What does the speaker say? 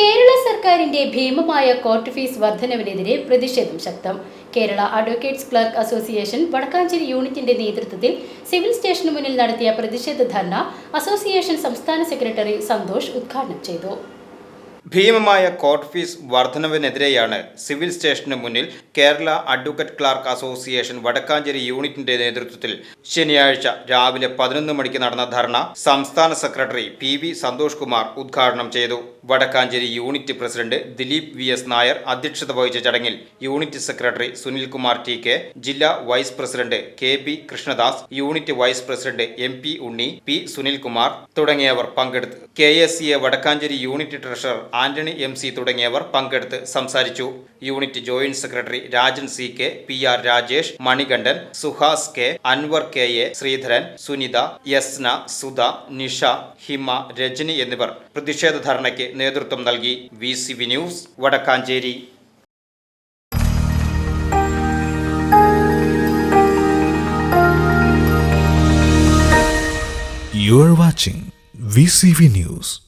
Kerala സർക്കാരിന്റെ ഭീമമായ court fees വർധനവിനെതിരെ പ്രതിഷേധം ശക്തം. Kerala advocates clerk association Vadakkanchery യൂണിറ്റിന്റെ നേതൃത്വത്തിൽ സിവിൽ സ്റ്റേഷന് മുന്നിൽ നടത്തിയ പ്രതിഷേധ ധർണ അസോസിയേഷൻ സംസ്ഥാന സെക്രട്ടറി സന്തോഷ് ഉദ്ഘാടനം ചെയ്തു. ഭീമമായ കോർട്ട് ഫീസ് വർധനവിനെതിരെയാണ് സിവിൽ സ്റ്റേഷന് മുന്നിൽ Kerala advocate clerk association Vadakkanchery യൂണിറ്റിന്റെ നേതൃത്വത്തിൽ ശനിയാഴ്ച രാവിലെ പതിനൊന്ന് മണിക്ക് നടന്ന ധർണ സംസ്ഥാന secretary P V Santhosh Kumar ഉദ്ഘാടനം ചെയ്തു. Vadakkanchery unit president Dileep V S Nair അധ്യക്ഷത വഹിച്ച ചടങ്ങിൽ unit secretary Sunilkumar T K ജില്ലാ vice president K P Krishnadas unit vice president M P Unni P Sunilkumar തുടങ്ങിയവർ പങ്കെടുത്തു. K S C A Vadakkanchery unit treasurer Antony M C തുടങ്ങിയവർ പങ്കെടുത്ത് സംസാരിച്ചു. Unit joint secretary Rajan C K P R Rajesh Manikandan Suhas K Anwar K A Sreedharan Sunitha Yasna Sudha Nisha Hima Rajani എന്നിവർ പ്രതിഷേധ ധർണയ്ക്ക് നേതൃത്വം നൽകി. V C V news Vadakkanchery. You are watching VCV News.